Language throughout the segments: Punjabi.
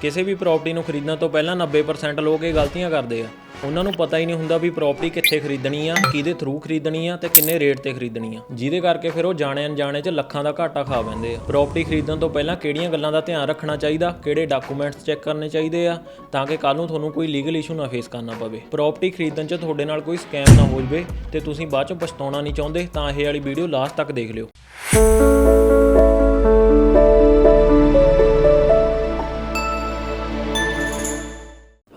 ਕਿਸੇ ਵੀ ਪ੍ਰਾਪਰਟੀ ਨੂੰ ਖਰੀਦਣ ਤੋਂ ਪਹਿਲਾਂ 90% ਲੋਕ ਇਹ ਗਲਤੀਆਂ ਕਰਦੇ ਆ। ਉਹਨਾਂ ਨੂੰ ਪਤਾ ਹੀ ਨਹੀਂ ਹੁੰਦਾ ਵੀ ਪ੍ਰਾਪਰਟੀ ਕਿੱਥੇ ਖਰੀਦਣੀ ਆ, ਕਿਹਦੇ ਥਰੂ ਖਰੀਦਣੀ ਆ ਤੇ ਕਿੰਨੇ ਰੇਟ ਤੇ ਖਰੀਦਣੀ ਆ। ਜਿਹਦੇ ਕਰਕੇ ਫਿਰ ਉਹ ਜਾਣੇ ਅਣਜਾਣੇ 'ਚ ਲੱਖਾਂ ਦਾ ਘਾਟਾ ਖਾ ਬੈਂਦੇ ਆ। ਪ੍ਰਾਪਰਟੀ ਖਰੀਦਣ ਤੋਂ ਪਹਿਲਾਂ ਕਿਹੜੀਆਂ ਗੱਲਾਂ ਦਾ ਧਿਆਨ ਰੱਖਣਾ ਚਾਹੀਦਾ, ਕਿਹੜੇ ਡਾਕੂਮੈਂਟਸ ਚੈੱਕ ਕਰਨੇ ਚਾਹੀਦੇ ਆ, ਤਾਂ ਕਿ ਕੱਲ ਨੂੰ ਤੁਹਾਨੂੰ ਕੋਈ ਲੀਗਲ ਇਸ਼ੂ ਨਾ ਫੇਸ ਕਰਨਾ ਪਵੇ। ਪ੍ਰਾਪਰਟੀ ਖਰੀਦਣ 'ਚ ਤੁਹਾਡੇ ਨਾਲ ਕੋਈ ਸਕੈਮ ਨਾ ਹੋ ਜਵੇ ਤੇ ਤੁਸੀਂ ਬਾਅਦ 'ਚ ਪਛਤਾਉਣਾ ਨਹੀਂ ਚਾਹੁੰਦੇ, ਤਾਂ ਇਹ ਵਾਲੀ ਵੀਡੀਓ ਲਾਸਟ ਤੱਕ ਦੇਖ ਲਿਓ।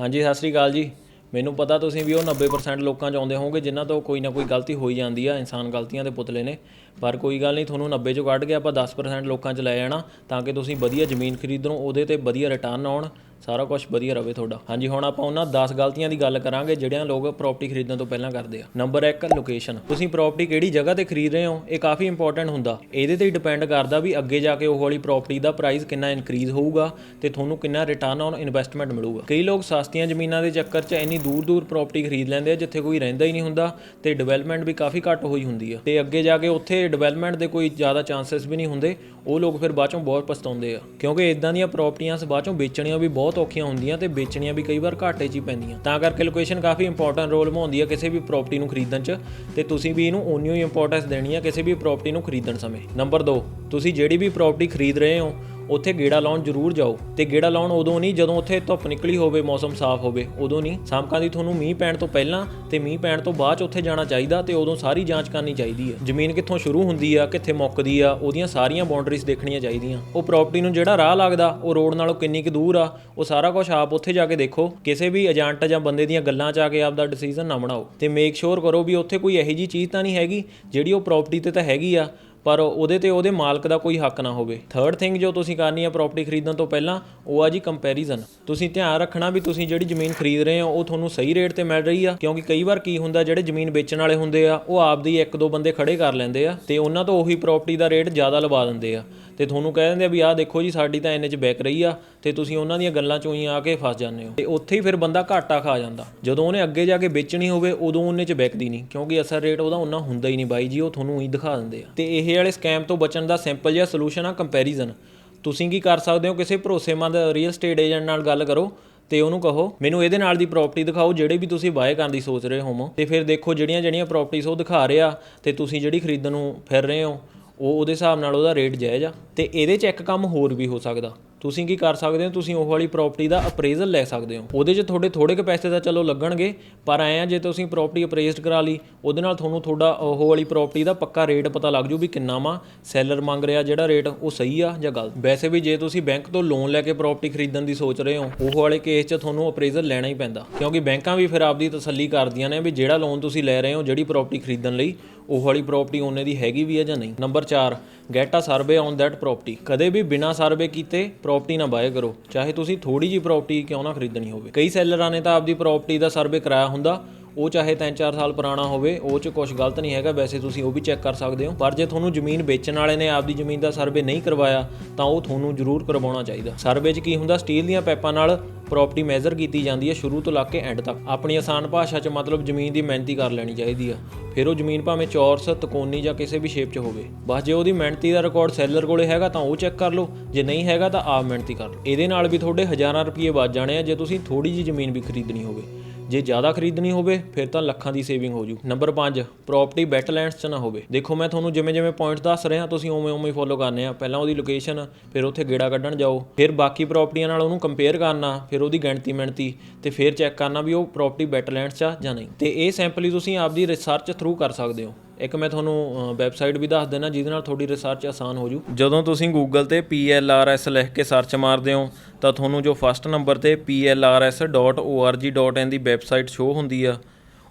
ਹਾਂਜੀ, ਸਤਿ ਸ੍ਰੀ ਅਕਾਲ ਜੀ। ਮੈਨੂੰ ਪਤਾ ਤੁਸੀਂ ਵੀ ਉਹ 90% ਲੋਕਾਂ ਚ ਆਉਂਦੇ ਹੋਵੋਗੇ, ਜਿਨ੍ਹਾਂ ਤੋਂ ਕੋਈ ਨਾ ਕੋਈ ਗਲਤੀ ਹੋਈ ਜਾਂਦੀ ਆ, ਇਨਸਾਨ ਗਲਤੀਆਂ ਦੇ ਪੁਤਲੇ ਨੇ। ਪਰ ਕੋਈ ਗੱਲ ਨਹੀਂ, ਤੁਹਾਨੂੰ 90 ਚੋਂ ਕੱਢ ਕੇ ਆਪਾਂ 10% ਲੋਕਾਂ ਚ ਲੈ ਜਾਣਾ, ਤਾਂ ਕਿ ਤੁਸੀਂ ਵਧੀਆ ਜ਼ਮੀਨ ਖਰੀਦੋ ਉਹਦੇ ਤੇ ਵਧੀਆ ਰਿਟਰਨ ਆਉਣ। ਸਾਰਾ ਕੁਝ ਵਧੀਆ ਰਵੇ ਤੁਹਾਡਾ। ਹਾਂਜੀ, ਹੁਣ ਆਪਾਂ ਉਹਨਾਂ 10 ਗਲਤੀਆਂ ਦੀ ਗੱਲ ਕਰਾਂਗੇ, ਜਿਹੜੀਆਂ ਲੋਕ ਪ੍ਰਾਪਰਟੀ ਖਰੀਦਣ ਤੋਂ ਪਹਿਲਾਂ ਕਰਦੇ ਆ। ਨੰਬਰ 1 ਲੋਕੇਸ਼ਨ ਤੁਸੀਂ ਪ੍ਰਾਪਰਟੀ ਕਿਹੜੀ ਜਗ੍ਹਾ ਤੇ ਖਰੀਦ ਰਹੇ ਹੋ? ਇਹ ਕਾਫੀ ਇੰਪੋਰਟੈਂਟ ਹੁੰਦਾ। ਇਹਦੇ ਤੇ ਹੀ ਡਿਪੈਂਡ ਕਰਦਾ ਵੀ ਅੱਗੇ ਜਾ ਕੇ ਉਹ ਵਾਲੀ ਪ੍ਰਾਪਰਟੀ ਦਾ ਪ੍ਰਾਈਸ ਕਿੰਨਾ ਇਨਕਰੀਜ਼ ਹੋਊਗਾ ਤੇ ਤੁਹਾਨੂੰ ਕਿੰਨਾ ਰਿਟਰਨ ਔਨ ਇਨਵੈਸਟਮੈਂਟ ਮਿਲੂਗਾ। ਕਈ ਲੋਕ ਸਸਤੀਆਂ ਜ਼ਮੀਨਾਂ ਦੇ ਚੱਕਰ 'ਚ ਇੰਨੀ ਦੂਰ ਦੂਰ ਪ੍ਰਾਪਰਟੀ ਖਰੀਦ ਲੈਂਦੇ ਆ, ਜਿੱਥੇ ਕੋਈ ਰਹਿੰਦਾ ਹੀ ਨਹੀਂ ਹੁੰਦਾ ਤੇ ਡਿਵੈਲਪਮੈਂਟ ਵੀ ਕਾਫੀ ਘੱਟ ਹੋਈ ਹੁੰਦੀ ਆ। ਤੇ ਅੱਗੇ ਜਾ ਕੇ ਉੱਥੇ ਡਿਵੈਲਪਮੈਂਟ ਦੇ ਕੋਈ ਜ਼ਿਆਦਾ ਚਾਂਸਸ ਵੀ ਨਹੀਂ ਹੁੰਦੇ। ਉਹ ਲੋਕ ਫਿਰ ਬਾਅਦ ਚੋਂ ਬਹੁਤ ਪਛਤਾਉਂਦੇ ਆ। ਕਿਉਂਕਿ ਇਦਾਂ ਦੀਆਂ ਪ੍ਰਾਪਰਟੀਆਂ ਬਾਅਦ ਚੋਂ ਵੇਚਣੀਆਂ ਵੀ ਬਹੁਤ ਔਖੀਆਂ ਹੁੰਦੀਆਂ ਤੇ ਵੇਚਣੀਆਂ ਵੀ ਕਈ ਵਾਰ ਘਾਟੇ 'ਚ ਹੀ ਪੈਂਦੀਆਂ। ਤਾਂ ਕਰਕੇ ਲੋਕੇਸ਼ਨ ਕਾਫੀ ਇੰਪੋਰਟੈਂਟ ਰੋਲ ਨਿਭਾਉਂਦੀ ਆ ਕਿਸੇ ਵੀ ਪ੍ਰਾਪਰਟੀ ਨੂੰ ਖਰੀਦਣ 'ਚ ਤੇ ਤੁਸੀਂ ਵੀ ਇਹਨੂੰ ਓਨੀ ਹੀ ਇੰਪੋਰਟੈਂਸ ਦੇਣੀ ਆ ਕਿਸੇ ਵੀ ਪ੍ਰਾਪਰਟੀ ਨੂੰ ਖਰੀਦਣ ਸਮੇਂ। ਨੰਬਰ 2 ਤੁਸੀਂ ਜਿਹੜੀ ਵੀ ਪ੍ਰਾਪਰਟੀ ਖਰੀਦ ਰਹੇ ਹੋ ਉੱਥੇ ਗੇੜਾ ਲਾਉਣ ਜ਼ਰੂਰ ਜਾਓ। ਤੇ ਗੇੜਾ ਲਾਉਣ ਉਦੋਂ ਨਹੀਂ, ਜਦੋਂ ਉੱਥੇ ਧੁੱਪ ਨਿਕਲੀ ਹੋਵੇ, ਮੌਸਮ ਸਾਫ਼ ਹੋਵੇ, ਉਦੋਂ ਨਹੀਂ। ਸਾਮਕਾਂ ਦੀ ਤੁਹਾਨੂੰ ਮੀਂਹ ਪੈਣ ਤੋਂ ਪਹਿਲਾਂ ਤੇ ਮੀਂਹ ਪੈਣ ਤੋਂ ਬਾਅਦ 'ਚ ਉੱਥੇ ਜਾਣਾ ਚਾਹੀਦਾ ਤੇ ਉਦੋਂ ਸਾਰੀ ਜਾਂਚ ਕਰਨੀ ਚਾਹੀਦੀ ਹੈ। ਜ਼ਮੀਨ ਕਿੱਥੋਂ ਸ਼ੁਰੂ ਹੁੰਦੀ ਆ, ਕਿੱਥੇ ਮੁੱਕਦੀ ਆ, ਉਹਦੀਆਂ ਸਾਰੀਆਂ ਬਾਉਂਡਰੀਜ਼ ਦੇਖਣੀਆਂ ਚਾਹੀਦੀਆਂ। ਉਹ ਪ੍ਰਾਪਰਟੀ ਨੂੰ ਜਿਹੜਾ ਰਾਹ ਲੱਗਦਾ, ਉਹ ਰੋਡ ਨਾਲੋਂ ਕਿੰਨੀ ਕੁ ਦੂਰ ਆ, ਉਹ ਸਾਰਾ ਕੁਝ ਆਪ ਉੱਥੇ ਜਾ ਕੇ ਦੇਖੋ। ਕਿਸੇ ਵੀ ਏਜੰਟ ਜਾਂ ਬੰਦੇ ਦੀਆਂ ਗੱਲਾਂ 'ਚ ਆ ਕੇ ਆਪਦਾ ਡਿਸੀਜਨ ਨਾ ਬਣਾਓ। ਤੇ ਮੇਕ ਸ਼ੋਰ ਕਰੋ ਵੀ ਉੱਥੇ ਕੋਈ ਇਹੋ ਜੀ ਚੀਜ਼ ਤਾਂ ਨਹੀਂ ਹੈਗੀ, ਜਿਹੜੀ ਉਹ ਪ੍ਰਾਪਰਟੀ ਤੇ ਤਾਂ ਹੈਗੀ ਆ। ਪਰ ਉਹਦੇ ਤੇ ਉਹਦੇ ਮਾਲਕ ਦਾ ਕੋਈ ਹੱਕ ਨਾ ਹੋਵੇ। ਥਰਡ ਥਿੰਗ ਜੋ ਤੁਸੀਂ ਕਰਨੀ ਹੈ ਪ੍ਰਾਪਰਟੀ ਖਰੀਦਣ ਤੋਂ ਪਹਿਲਾਂ, ਉਹ ਆ ਜੀ ਕੰਪੈਰੀਜ਼ਨ ਤੁਸੀਂ ਧਿਆਨ ਰੱਖਣਾ ਵੀ ਤੁਸੀਂ ਜਿਹੜੀ ਜ਼ਮੀਨ ਖਰੀਦ ਰਹੇ ਹੋ, ਉਹ ਤੁਹਾਨੂੰ ਸਹੀ ਰੇਟ ਤੇ ਮਿਲ ਰਹੀ ਆ, ਕਿਉਂਕਿ ਕਈ ਵਾਰ ਕੀ ਹੁੰਦਾ, ਜਿਹੜੇ ਜ਼ਮੀਨ ਵੇਚਣ ਵਾਲੇ ਹੁੰਦੇ ਆ, ਉਹ ਆਪਦੀ ਇੱਕ ਦੋ ਬੰਦੇ ਖੜੇ ਕਰ ਲੈਂਦੇ ਆ, ਤੇ ਉਹਨਾਂ ਤੋਂ ਉਹੀ ਪ੍ਰਾਪਰਟੀ ਦਾ ਰੇਟ ਜ਼ਿਆਦਾ ਲਵਾ ਦਿੰਦੇ ਆ। ਤੇ ਤੁਹਾਨੂੰ ਕਹਿ ਦਿੰਦੇ ਆ ਵੀ ਆਹ ਦੇਖੋ ਜੀ, ਸਾਡੀ ਤਾਂ ਇੰਨੇ 'ਚ ਵਿਕ ਰਹੀ ਆ ਤੇ ਤੁਸੀਂ ਉਹਨਾਂ ਦੀਆਂ ਗੱਲਾਂ 'ਚੋਂ ਹੀ ਆ ਕੇ ਫਸ ਜਾਂਦੇ ਹੋ। ਤੇ ਉੱਥੇ ਹੀ ਫਿਰ ਬੰਦਾ ਘਾਟਾ ਖਾ ਜਾਂਦਾ। ਜਦੋਂ ਉਹਨੇ ਅੱਗੇ ਜਾ ਕੇ ਵੇਚਣੀ ਹੋਵੇ, ਉਦੋਂ ਉਹਨੇ 'ਚ ਵਿਕਦੀ ਨਹੀਂ। ਕਿਉਂਕਿ ਅਸਲ ਰੇਟ ਉਹਦਾ ਉਹਨਾਂ ਹੁੰਦਾ ਹੀ ਨਹੀਂ ਬਾਈ ਜੀ, ਉਹ ਤੁਹਾਨੂੰ ਹੀ ਦਿਖਾ ਦਿੰਦੇ ਆ। ਤੇ ਇਹ ਵਾਲੇ ਸਕੈਮ ਤੋਂ ਬਚਣ ਦਾ ਸਿੰਪਲ ਜਿਹਾ ਸੋਲੂਸ਼ਨ ਆ ਕੰਪੈਰੀਜ਼ਨ ਤੁਸੀਂ ਕੀ ਕਰ ਸਕਦੇ ਹੋ, ਕਿਸੇ ਭਰੋਸੇਮੰਦ ਰੀਅਲ ਸਟੇਟ ਏਜੰਟ ਨਾਲ ਗੱਲ ਕਰੋ ਤੇ ਉਹਨੂੰ ਕਹੋ, ਮੈਨੂੰ ਇਹਦੇ ਨਾਲ ਦੀ ਪ੍ਰਾਪਰਟੀ ਦਿਖਾਓ, ਜਿਹੜੇ ਵੀ ਤੁਸੀਂ ਬਾਏ ਕਰਨ ਦੀ ਸੋਚ ਰਹੇ ਹੋਵੋ। ਤੇ ਫਿਰ ਦੇਖੋ ਜਿਹੜੀਆਂ ਜਿਹੜੀਆਂ ਪ੍ਰਾਪਰਟੀਆਂ ਉਹ ਦਿਖਾ ਰਿਹਾ ਤੇ ਤੁਸੀਂ ਜਿਹੜੀ ਖਰੀਦਣ ਨੂੰ ਫਿਰ ਰਹੇ ਹੋ ਉਹ ਉਹਦੇ ਹਿਸਾਬ ਨਾਲ ਉਹਦਾ ਰੇਟ ਜਾਇਜ਼ ਆ ਅਤੇ ਇਹਦੇ 'ਚ ਇੱਕ ਕੰਮ ਹੋਰ ਵੀ ਹੋ ਸਕਦਾ। ਤੁਸੀਂ ਕੀ ਕਰ ਸਕਦੇ ਹੋ? ਤੁਸੀਂ ਉਹ ਵਾਲੀ ਪ੍ਰਾਪਰਟੀ ਦਾ ਅਪਰੇਜ਼ਲ ਲੈ ਸਕਦੇ ਹੋ। ਉਹਦੇ 'ਚ ਤੁਹਾਡੇ ਥੋੜੇ ਕੁ ਪੈਸੇ ਤਾਂ ਚਲੋ ਲੱਗਣਗੇ, ਪਰ ਐ ਆ ਜੇ ਤੁਸੀਂ ਪ੍ਰਾਪਰਟੀ ਅਪਰੇਜ਼ਡ ਕਰਾ ਲਈ, ਉਹਦੇ ਨਾਲ ਤੁਹਾਨੂੰ ਤੁਹਾਡਾ ਉਹ ਵਾਲੀ ਪ੍ਰਾਪਰਟੀ ਦਾ ਪੱਕਾ ਰੇਟ ਪਤਾ ਲੱਗ ਜੂ ਵੀ ਕਿੰਨਾ ਵਾ ਸੈਲਰ ਮੰਗ ਰਿਹਾ ਜਿਹੜਾ ਰੇਟ ਉਹ ਸਹੀ ਆ ਜਾਂ ਗਲਤ। ਵੈਸੇ ਵੀ ਜੇ ਤੁਸੀਂ ਬੈਂਕ ਤੋਂ ਲੋਨ ਲੈ ਕੇ ਪ੍ਰਾਪਰਟੀ ਖਰੀਦਣ ਦੀ ਸੋਚ ਰਹੇ ਹੋ, ਉਹ ਵਾਲੇ ਕੇਸ 'ਚ ਤੁਹਾਨੂੰ ਅਪਰੇਜ਼ਲ ਲੈਣਾ ਹੀ ਪੈਂਦਾ। ਕਿਉਂਕਿ ਬੈਂਕਾਂ ਵੀ ਫਿਰ ਆਪਦੀ ਤਸੱਲੀ ਕਰਦੀਆਂ ਨੇ ਵੀ ਜਿਹੜਾ ਲੋਨ ਤੁਸੀਂ ਲੈ ਰਹੇ ਹੋ, ਜਿਹੜੀ ਪ੍ਰਾਪਰਟੀ ਖਰੀਦਣ ਲਈ, ਉਹ ਵਾਲੀ ਪ੍ਰਾਪਰਟੀ ਉਹਨੇ ਦੀ ਹੈਗੀ ਵੀ ਹੈ ਜਾਂ ਨਹੀਂ। Number 4 get a survey on that property ਕਦੇ ਵੀ ਬਿਨਾਂ ਸਰਵੇ ਕੀਤੇ ਪ੍ਰਾਪਰਟੀ ਨਾ ਬਾਏ ਕਰੋ। ਚਾਹੇ ਤੁਸੀਂ ਥੋੜੀ ਜੀ ਪ੍ਰਾਪਰਟੀ ਕਿਉਂ ਨਾ ਖਰੀਦਣੀ ਹੋਵੇ। ਕਈ ਸੈਲਰਾਂ ਨੇ ਤਾਂ ਆਪਦੀ ਪ੍ਰਾਪਰਟੀ ਦਾ ਸਰਵੇ ਕਰਾਇਆ ਹੁੰਦਾ। ਉਹ ਚਾਹੇ 3-4 ਸਾਲ ਪੁਰਾਣਾ ਹੋਵੇ, ਉਹ 'ਚ ਕੁਝ ਗਲਤ ਨਹੀਂ ਹੈਗਾ। ਵੈਸੇ ਤੁਸੀਂ ਉਹ ਵੀ ਚੈੱਕ ਕਰ ਸਕਦੇ ਹੋ। ਪਰ ਜੇ ਤੁਹਾਨੂੰ ਜ਼ਮੀਨ ਵੇਚਣ ਵਾਲੇ ਨੇ ਆਪਦੀ ਜ਼ਮੀਨ ਦਾ ਸਰਵੇ ਨਹੀਂ ਕਰਵਾਇਆ, ਤਾਂ ਉਹ ਤੁਹਾਨੂੰ ਜ਼ਰੂਰ ਕਰਵਾਉਣਾ ਚਾਹੀਦਾ। ਸਰਵੇ 'ਚ ਕੀ ਹੁੰਦਾ, ਸਟੀਲ ਦੀਆਂ ਪਾਈਪਾਂ ਨਾਲ ਪ੍ਰਾਪਰਟੀ ਮੈਜ਼ਰ ਕੀਤੀ ਜਾਂਦੀ ਹੈ ਸ਼ੁਰੂ ਤੋਂ ਲੱਗ ਕੇ ਐਂਡ ਤੱਕ। ਆਪਣੀ ਆਸਾਨ ਭਾਸ਼ਾ 'ਚ ਮਤਲਬ ਜ਼ਮੀਨ ਦੀ ਮਿਹਨਤੀ ਕਰ ਲੈਣੀ ਚਾਹੀਦੀ ਆ। ਫਿਰ ਉਹ ਜ਼ਮੀਨ ਭਾਵੇਂ ਚੌਰਸ, ਤਕੋਨੀ ਜਾਂ ਕਿਸੇ ਵੀ ਸ਼ੇਪ 'ਚ ਹੋਵੇ। ਬਸ ਜੇ ਉਹਦੀ ਮਿਹਨਤੀ ਦਾ ਰਿਕਾਰਡ ਸੈਲਰ ਕੋਲੇ ਹੈਗਾ, ਤਾਂ ਉਹ ਚੈੱਕ ਕਰ ਲਓ। ਜੇ ਨਹੀਂ ਹੈਗਾ, ਤਾਂ ਆਪ ਮਿਹਨਤੀ ਕਰ ਲਓ। ਇਹਦੇ ਨਾਲ ਵੀ ਤੁਹਾਡੇ ਹਜ਼ਾਰਾਂ ਰੁਪਏ ਬਚ ਜਾਣੇ ਆ, ਜੇ ਤੁਸੀਂ ਥੋੜੀ ਜੀ ਜ਼ਮੀਨ ਵੀ ਖਰੀਦਣੀ ਹੋਵੇ। ਜੇ ਜ਼ਿਆਦਾ ਖਰੀਦਣੀ ਹੋਵੇ, ਫਿਰ ਤਾਂ ਲੱਖਾਂ ਦੀ ਸੇਵਿੰਗ ਹੋ ਜੂ। ਨੰਬਰ 5 ਪ੍ਰਾਪਰਟੀ ਵੈਟਲੈਂਡਸ 'ਚ ਨਾ ਹੋਵੇ। ਦੇਖੋ, ਮੈਂ ਤੁਹਾਨੂੰ ਜਿਵੇਂ ਜਿਵੇਂ ਪੁਆਇੰਟਸ ਦੱਸ ਰਿਹਾ, ਤੁਸੀਂ ਉਵੇਂ ਉਵੇਂ ਫੋਲੋ ਕਰਨੇ ਆ। ਪਹਿਲਾਂ ਉਹਦੀ ਲੋਕੇਸ਼ਨ ਫਿਰ ਉੱਥੇ ਗੇੜਾ ਕੱਢਣ ਜਾਓ। ਫਿਰ ਬਾਕੀ ਪ੍ਰਾਪਰਟੀਆਂ ਨਾਲ ਉਹਨੂੰ ਕੰਪੇਅਰ ਕਰਨਾ, ਫਿਰ ਉਹਦੀ ਗਿਣਤੀ ਮਿਣਤੀ, ਤੇ ਫਿਰ ਚੈੱਕ ਕਰਨਾ ਵੀ ਉਹ ਪ੍ਰਾਪਰਟੀ ਵੈਟਲੈਂਡਸ 'ਚ ਆ ਜਾਂ ਨਹੀਂ। ਤੇ ਇਹ ਸੈਂਪਲੀ ਤੁਸੀਂ ਆਪਦੀ ਰਿਸਰਚ ਥਰੂ ਕਰ ਸਕਦੇ ਹੋ। ਇੱਕ ਮੈਂ ਤੁਹਾਨੂੰ ਵੈਬਸਾਈਟ ਵੀ ਦੱਸ ਦੇਣਾ ਜਿਹਦੇ ਨਾਲ ਤੁਹਾਡੀ ਰਿਸਰਚ ਆਸਾਨ ਹੋ ਜੂ। ਜਦੋਂ ਤੁਸੀਂ ਗੂਗਲ ਤੇ PLRS ਲਿਖ ਕੇ ਸਰਚ ਮਾਰਦੇ ਹੋ ਤਾਂ ਤੁਹਾਨੂੰ ਜੋ ਫਸਟ ਨੰਬਰ ਤੇ plrs.org.in ਦੀ ਵੈਬਸਾਈਟ ਸ਼ੋ ਹੁੰਦੀ ਆ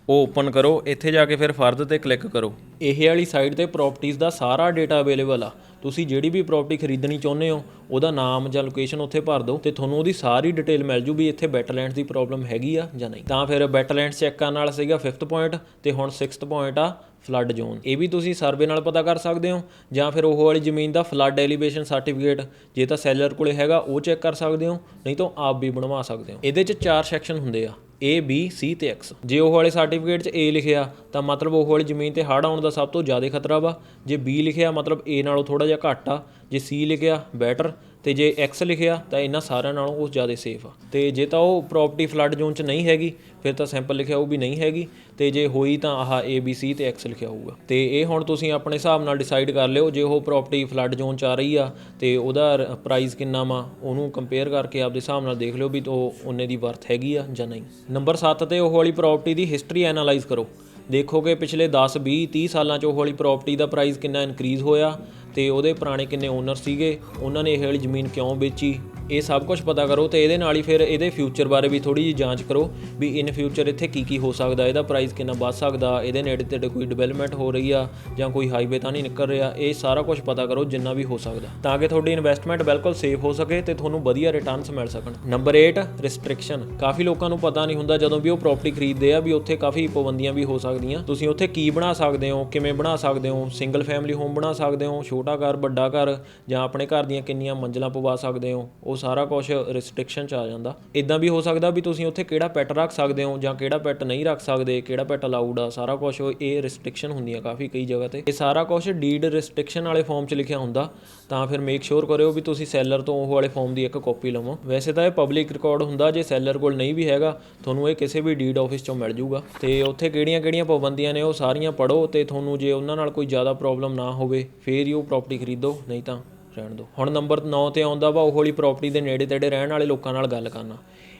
ਉਹ ਓਪਨ ਕਰੋ ਇੱਥੇ ਜਾ ਕੇ ਫਿਰ ਫਰਦ ਤੇ ਕਲਿੱਕ ਕਰੋ। ਇਹ ਵਾਲੀ ਸਾਈਟ ਤੇ ਪ੍ਰਾਪਰਟੀਆਂ ਦਾ ਸਾਰਾ ਡਾਟਾ ਅਵੇਲੇਬਲ ਆ। ਤੁਸੀਂ ਜਿਹੜੀ ਵੀ ਪ੍ਰਾਪਰਟੀ ਖਰੀਦਣੀ ਚਾਹੁੰਦੇ ਹੋ, ਉਹਦਾ ਨਾਮ ਜਾਂ ਲੋਕੇਸ਼ਨ ਉੱਥੇ ਭਰ ਦਿਓ ਤੇ ਤੁਹਾਨੂੰ ਉਹਦੀ ਸਾਰੀ ਡਿਟੇਲ ਮਿਲ ਜੂ ਵੀ ਇੱਥੇ ਵੈਟਲੈਂਡਸ ਦੀ ਪ੍ਰੋਬਲਮ ਹੈਗੀ ਆ ਜਾਂ ਨਹੀਂ। ਤਾਂ ਫਿਰ ਬੈਟਲੈਂਡਸ ਚੈੱਕ ਕਰਨ ਵਾਲਾ ਸੀਗਾ 5th ਪੁਆਇੰਟ ਤੇ ਹੁਣ 6th ਪੁਆਇੰਟ ਆ ਫਲੱਡ ਜ਼ੋਨ ਇਹ ਵੀ ਤੁਸੀਂ ਸਰਵੇ ਨਾਲ ਪਤਾ ਕਰ ਸਕਦੇ ਹੋ ਜਾਂ ਫਿਰ ਉਹ ਵਾਲੀ ਜ਼ਮੀਨ ਦਾ ਫਲੱਡ ਐਲੀਵੇਸ਼ਨ ਸਰਟੀਫਿਕੇਟ ਜੇ ਤਾਂ ਸੈਲਰ ਕੋਲੇ ਹੈਗਾ, ਉਹ ਚੈੱਕ ਕਰ ਸਕਦੇ ਹੋ, ਨਹੀਂ ਤਾਂ ਆਪ ਵੀ ਬਣਵਾ ਸਕਦੇ ਹੋ। ਇਹਦੇ 'ਚ ਚਾਰ ਸੈਕਸ਼ਨ ਹੁੰਦੇ ਆ। A, B, C ਤੇ X ਜੇ ਉਹ ਵਾਲੇ ਸਰਟੀਫਿਕੇਟ 'ਚ A ਲਿਖਿਆ, ਤਾਂ ਮਤਲਬ ਉਹ ਵਾਲੀ ਜ਼ਮੀਨ ਤੇ ਹੜ੍ਹ ਆਉਣ ਦਾ ਸਭ ਤੋਂ ਜ਼ਿਆਦਾ ਖਤਰਾ ਵਾ। ਜੇ B ਲਿਖਿਆ, ਮਤਲਬ A ਨਾਲੋਂ ਥੋੜਾ ਜਿਹਾ ਘੱਟ ਆ। ਜੇ C ਲਿਖਿਆ ਬੈਟਰ ਤੇ ਜੇ ਐਕਸ ਲਿਖਿਆ ਤਾਂ ਇਹਨਾਂ ਸਾਰਿਆਂ ਨਾਲੋਂ ਉਹ ਜ਼ਿਆਦਾ ਸੇਫ ਆ। ਤੇ ਜੇ ਤਾਂ ਉਹ ਪ੍ਰਾਪਰਟੀ ਫਲੱਡ ਜ਼ੋਨ 'ਚ ਨਹੀਂ ਹੈਗੀ, ਫਿਰ ਤਾਂ ਸੈਂਪਲ ਲਿਖਿਆ ਉਹ ਵੀ ਨਹੀਂ ਹੈਗੀ। ਤੇ ਜੇ ਹੋਈ ਤਾਂ ਆਹ A, B, C ਤੇ X ਲਿਖਿਆ ਹੋਊਗਾ। ਤੇ ਇਹ ਹੁਣ ਤੁਸੀਂ ਆਪਣੇ ਹਿਸਾਬ ਨਾਲ ਡਿਸਾਈਡ ਕਰ ਲਿਓ, ਜੇ ਉਹ ਪ੍ਰਾਪਰਟੀ ਫਲੱਡ ਜ਼ੋਨ 'ਚ ਆ ਰਹੀ ਆ, ਤੇ ਉਹਦਾ ਪ੍ਰਾਈਸ ਕਿੰਨਾ ਵਾ, ਉਹਨੂੰ ਕੰਪੇਅਰ ਕਰਕੇ ਆਪਦੇ ਹਿਸਾਬ ਨਾਲ ਦੇਖ ਲਿਓ ਵੀ ਉਹ ਉਹਨੇ ਦੀ ਵਰਥ ਹੈਗੀ ਆ ਜਾਂ ਨਹੀਂ। ਨੰਬਰ 7 ਤੇ ਉਹ ਵਾਲੀ ਪ੍ਰਾਪਰਟੀ ਦੀ ਹਿਸਟਰੀ ਐਨਾਲਾਈਜ਼ ਕਰੋ। ਦੇਖੋਗੇ ਪਿਛਲੇ 10 20 30 ਸਾਲਾਂ 'ਚ ਉਹ ਵਾਲੀ ਪ੍ਰਾਪਰਟੀ ਦਾ ਪ੍ਰਾਈਸ ਕਿੰਨਾ ਇਨਕਰੀਜ਼ ਹੋਇਆ ਤੇ ਉਹਦੇ ਪੁਰਾਣੇ ਕਿੰਨੇ ਓਨਰ ਸੀਗੇ, ਉਹਨਾਂ ਨੇ ਇਹ ਵਾਲੀ ਜ਼ਮੀਨ ਕਿਉਂ ਵੇਚੀ? ਇਹ ਸਭ ਕੁਝ ਪਤਾ ਕਰੋ ਤੇ ਇਹਦੇ ਨਾਲ ਹੀ ਫਿਰ ਇਹਦੇ ਫਿਊਚਰ ਬਾਰੇ ਵੀ ਥੋੜੀ ਜਿਹੀ ਜਾਂਚ ਕਰੋ ਵੀ ਇਨ ਫਿਊਚਰ ਇੱਥੇ ਕੀ ਕੀ ਹੋ ਸਕਦਾ, ਇਹਦਾ ਪ੍ਰਾਈਸ ਕਿੰਨਾ ਵੱਧ ਸਕਦਾ, ਇਹਦੇ ਨੇੜੇ ਤੇੜੇ ਕੋਈ ਡਿਵੈਲਪਮੈਂਟ ਹੋ ਰਹੀ ਆ ਜਾਂ ਕੋਈ ਹਾਈਵੇ ਤਾਂ ਨਹੀਂ ਨਿਕਲ ਰਿਹਾ, ਇਹ ਸਾਰਾ ਕੁਝ ਪਤਾ ਕਰੋ ਜਿੰਨਾ ਵੀ ਹੋ ਸਕਦਾ। ਤਾਂ ਕਿ ਤੁਹਾਡੀ ਇਨਵੈਸਟਮੈਂਟ ਬਿਲਕੁਲ ਸੇਫ ਹੋ ਸਕੇ ਤੇ ਤੁਹਾਨੂੰ ਵਧੀਆ ਰਿਟਰਨਸ ਮਿਲ ਸਕਣ। ਨੰਬਰ 8 ਰਿਸਟ੍ਰਿਕਸ਼ਨ ਕਾਫੀ ਲੋਕਾਂ ਨੂੰ ਪਤਾ ਨਹੀਂ ਹੁੰਦਾ ਜਦੋਂ ਵੀ ਉਹ ਪ੍ਰਾਪਰਟੀ ਖਰੀਦਦੇ ਆ ਵੀ ਉੱਥੇ ਕਾਫੀ ਪਾਬੰਦੀਆਂ ਵੀ ਹੋ ਸਕਦੀਆਂ। ਤੁਸੀਂ ਉੱਥੇ ਕੀ ਬਣਾ ਸਕਦੇ ਹੋ, ਕਿਵੇਂ ਬਣਾ ਸਕਦੇ ਹੋ ਸਿੰਗਲ ਫੈਮਿਲੀ ਹੋਮ ਬਣਾ ਸਕਦੇ ਹੋ, ਛੋਟਾ ਘਰ, ਵੱਡਾ ਘਰ ਜਾਂ ਆਪਣੇ ਘਰ ਦੀਆਂ ਕਿੰਨੀਆਂ ਮੰਜ਼ਲਾਂ ਪਵਾ ਸਕਦੇ ਹੋ ਉਸ ਸਾਰਾ ਕੁਝ ਰਿਸਟ੍ਰਿਕਸ਼ਨ ਚ ਆ ਜਾਂਦਾ। ਇਦਾਂ ਵੀ ਹੋ ਸਕਦਾ ਵੀ ਤੁਸੀਂ ਉੱਥੇ ਕਿਹੜਾ ਪੈਟ ਰੱਖ ਸਕਦੇ ਹੋ ਜਾਂ ਕਿਹੜਾ ਪੈਟ ਨਹੀਂ ਰੱਖ ਸਕਦੇ, ਕਿਹੜਾ ਪੈਟ ਅਲਾਉਡ ਆ, ਸਾਰਾ ਕੁਝ ਇਹ ਰਿਸਟ੍ਰਿਕਸ਼ਨ ਹੁੰਦੀਆਂ ਕਾਫੀ ਕਈ ਜਗ੍ਹਾ ਤੇ। ਇਹ ਸਾਰਾ ਕੁਝ ਡੀਡ ਰਿਸਟ੍ਰਿਕਸ਼ਨ ਵਾਲੇ ਫਾਰਮ 'ਚ ਲਿਖਿਆ ਹੁੰਦਾ, ਤਾਂ ਫਿਰ ਮੇਕ ਸ਼ੋਰ ਕਰਿਓ ਵੀ ਤੁਸੀਂ ਸੈਲਰ ਤੋਂ ਉਹ ਵਾਲੇ ਫਾਰਮ ਦੀ ਇੱਕ ਕਾਪੀ ਲਵੋ। ਵੈਸੇ ਤਾਂ ਇਹ ਪਬਲਿਕ ਰਿਕਾਰਡ ਹੁੰਦਾ, ਜੇ ਸੈਲਰ ਕੋਲ ਨਹੀਂ ਵੀ ਹੈਗਾ, ਤੁਹਾਨੂੰ ਇਹ ਕਿਸੇ ਵੀ ਡੀਡ ਆਫਿਸ 'ਚੋਂ ਮਿਲ ਜਾਊਗਾ ਤੇ ਉੱਥੇ ਕਿਹੜੀਆਂ-ਕਿਹੜੀਆਂ ਪਾਬੰਦੀਆਂ ਨੇ, ਉਹ ਸਾਰੀਆਂ ਪੜੋ ਤੇ ਤੁਹਾਨੂੰ ਜੇ ਉਹਨਾਂ ਨਾਲ ਕੋਈ ਜ਼ਿਆਦਾ ਪ੍ਰੋਬਲਮ ਨਾ ਹੋਵੇ, ਫੇਰ ਹੀ ਉਹ ਪ੍ਰਾਪਰਟੀ ਖਰੀਦੋ, ਨਹੀਂ ਤਾਂ ਰਹਿਣ ਦਿਓ। ਹੁਣ ਨੰਬਰ 9 ਤੇ ਆਉਂਦਾ ਵਾ, ਉਹ ਵਾਲੀ ਪ੍ਰਾਪਰਟੀ ਦੇ ਨੇੜੇ ਤੇੜੇ ਰਹਿਣ ਵਾਲੇ ਲੋਕਾਂ ਨਾਲ ਗੱਲ ਕਰਨਾ।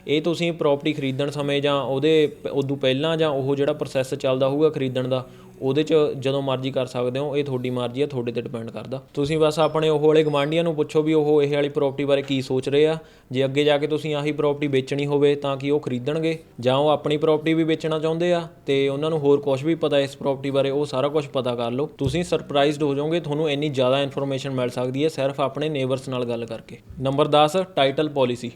ਇਹ ਤੁਸੀਂ ਪ੍ਰਾਪਰਟੀ ਖਰੀਦਣ ਸਮੇਂ ਜਾਂ ਉਹਦੇ ਉਦੋਂ ਪਹਿਲਾਂ ਜਾਂ ਉਹ ਜਿਹੜਾ ਪ੍ਰੋਸੈਸ ਚੱਲਦਾ ਹੋਊਗਾ ਖਰੀਦਣ ਦਾ ਉਹਦੇ 'ਚ ਜਦੋਂ ਮਰਜ਼ੀ ਕਰ ਸਕਦੇ ਹੋ, ਇਹ ਤੁਹਾਡੀ ਮਰਜ਼ੀ ਆ, ਤੁਹਾਡੇ ਤੇ ਡਿਪੈਂਡ ਕਰਦਾ। ਤੁਸੀਂ ਬਸ ਆਪਣੇ ਉਹ ਵਾਲੇ ਗਵਾਂਢੀਆਂ ਨੂੰ ਪੁੱਛੋ ਵੀ ਉਹ ਇਹ ਵਾਲੀ ਪ੍ਰਾਪਰਟੀ ਬਾਰੇ ਕੀ ਸੋਚ ਰਹੇ ਆ। ਜੇ ਅੱਗੇ ਜਾ ਕੇ ਤੁਸੀਂ ਆਹੀ ਪ੍ਰਾਪਰਟੀ ਵੇਚਣੀ ਹੋਵੇ ਤਾਂ ਕਿ ਉਹ ਖਰੀਦਣਗੇ? ਜਾਂ ਉਹ ਆਪਣੀ ਪ੍ਰਾਪਰਟੀ ਵੀ ਵੇਚਣਾ ਚਾਹੁੰਦੇ ਆ ਤੇ ਉਹਨਾਂ ਨੂੰ ਹੋਰ ਕੁਝ ਵੀ ਪਤਾ ਇਸ ਪ੍ਰਾਪਰਟੀ ਬਾਰੇ, ਉਹ ਸਾਰਾ ਕੁਝ ਪਤਾ ਕਰ ਲਓ। ਤੁਸੀਂ ਸਰਪ੍ਰਾਈਜ਼ਡ ਹੋ ਜਾਓਗੇ, ਤੁਹਾਨੂੰ ਇੰਨੀ ਜ਼ਿਆਦਾ ਇਨਫੋਰਮੇਸ਼ਨ ਮਿਲ ਸਕਦੀ ਹੈ ਸਿਰਫ ਆਪਣੇ ਨੇਬਰਸ ਨਾਲ ਗੱਲ ਕਰਕੇ। Number 10 title policy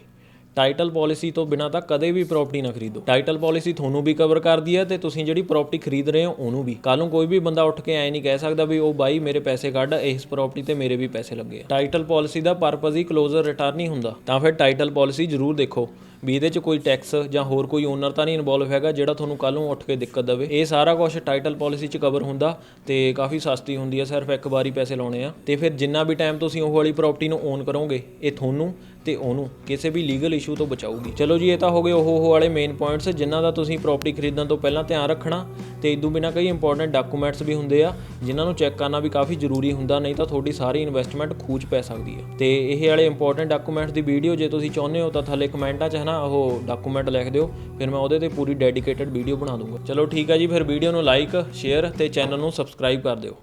title policy ਤੋਂ ਬਿਨਾ ਤਾਂ ਕਦੇ ਵੀ ਪ੍ਰਾਪਰਟੀ ਨਾ ਖਰੀਦੋ। ਟਾਈਟਲ ਪਾਲਿਸੀ ਤੁਹਾਨੂੰ ਵੀ ਕਵਰ ਕਰਦੀ ਹੈ ਤੇ ਤੁਸੀਂ ਜਿਹੜੀ ਪ੍ਰਾਪਰਟੀ ਖਰੀਦ ਰਹੇ ਹੋ, ਉਹਨੂੰ ਵੀ। ਕੱਲ ਨੂੰ ਕੋਈ ਵੀ ਬੰਦਾ ਉੱਠ ਕੇ ਐ ਨਹੀਂ ਕਹਿ ਸਕਦਾ ਵੀ ਉਹ ਬਾਈ ਮੇਰੇ ਪੈਸੇ ਕੱਢ, ਇਸ ਪ੍ਰਾਪਰਟੀ ਤੇ ਮੇਰੇ ਵੀ ਪੈਸੇ ਲੱਗੇ ਟਾਈਟਲ ਪਾਲਿਸੀ ਦਾ ਪਰਪਸ ਹੀ ਕਲੋਜ਼ਰ ਰਿਟਰਨ ਹੀ ਹੁੰਦਾ। ਤਾਂ ਫਿਰ ਟਾਈਟਲ ਪਾਲਿਸੀ ਜ਼ਰੂਰ ਦੇਖੋ। ਵੀ ਇਹਦੇ 'ਚ ਕੋਈ ਟੈਕਸ ਜਾਂ ਹੋਰ ਕੋਈ ਓਨਰ ਤਾਂ ਨਹੀਂ ਇਨਵੋਲਵ ਹੈਗਾ ਜਿਹੜਾ ਤੁਹਾਨੂੰ ਕੱਲ ਨੂੰ ਉੱਠ ਕੇ ਦਿੱਕਤ ਦੇਵੇ। ਇਹ ਸਾਰਾ ਕੁਝ ਟਾਈਟਲ ਪਾਲਿਸੀ 'ਚ ਕਵਰ ਹੁੰਦਾ ਤੇ ਕਾਫੀ ਸਸਤੀ ਹੁੰਦੀ ਹੈ ਸਿਰਫ ਇੱਕ ਵਾਰੀ ਪੈਸੇ ਲਾਉਣੇ ਆ। ਤੇ ਫਿਰ ਜਿੰਨਾ ਵੀ ਟਾਈਮ ਤੁਸੀਂ ਉਹ ਵਾਲੀ ਪ੍ਰਾਪਰਟੀ ਨੂੰ ਓਨ ਕਰੋਗੇ, ਇਹ ਤੁਹਾਨੂੰ ਤੇ ਉਹਨੂੰ ਕਿਸੇ ਵੀ ਲੀਗਲ ਇਸ਼ੂ ਤੋਂ ਬਚਾਊਗੀ। ਚਲੋ ਜੀ, ਇਹ ਤਾਂ ਹੋ ਗਏ ਉਹ ਉਹ ਵਾਲੇ ਮੇਨ ਪੁਆਇੰਟਸ ਜਿਨ੍ਹਾਂ ਦਾ ਤੁਸੀਂ ਪ੍ਰਾਪਰਟੀ ਖਰੀਦਣ ਤੋਂ ਪਹਿਲਾਂ ਧਿਆਨ ਰੱਖਣਾ ਤੇ ਇਦੋਂ ਬਿਨਾ ਕਈ ਇੰਪੋਰਟੈਂਟ ਡਾਕੂਮੈਂਟਸ ਵੀ ਹੁੰਦੇ ਆ, ਜਿਨ੍ਹਾਂ ਨੂੰ ਚੈੱਕ ਕਰਨਾ ਵੀ ਕਾਫੀ ਜ਼ਰੂਰੀ ਹੁੰਦਾ, ਨਹੀਂ ਤਾਂ ਤੁਹਾਡੀ ਸਾਰੀ ਇਨਵੈਸਟਮੈਂਟ ਖੂਚ ਪੈ ਸਕਦੀ ਹੈ ਤੇ ਇਹ ਵਾਲੇ ਇੰਪੋਰਟੈਂਟ ਡਾਕੂਮੈਂਟਸ ਦੀ ਵੀਡੀਓ ਜੇ ਤੁਸੀਂ ਚਾਹੁੰਦੇ ਹੋ ਤਾਂ ਥੱਲੇ ਕਮੈਂਟਾਂ 'ਚ ਹੈ ਨਾ ਉਹ ਡਾਕੂਮੈਂਟ ਲਿਖ ਦਿਓ, ਫਿਰ ਮੈਂ ਉਹਦੇ ਤੇ ਪੂਰੀ ਡੈਡੀਕੇਟਿਡ ਵੀਡੀਓ ਬਣਾ ਦੂੰਗਾ। ਚਲੋ ਠੀਕ ਹੈ ਜੀ, ਫਿਰ ਵੀਡੀਓ ਨੂੰ ਲਾਈਕ ਸ਼ੇਅਰ ਤੇ ਚੈਨਲ ਨੂੰ ਸਬਸਕ੍ਰਾਈਬ ਕਰ ਦਿਓ।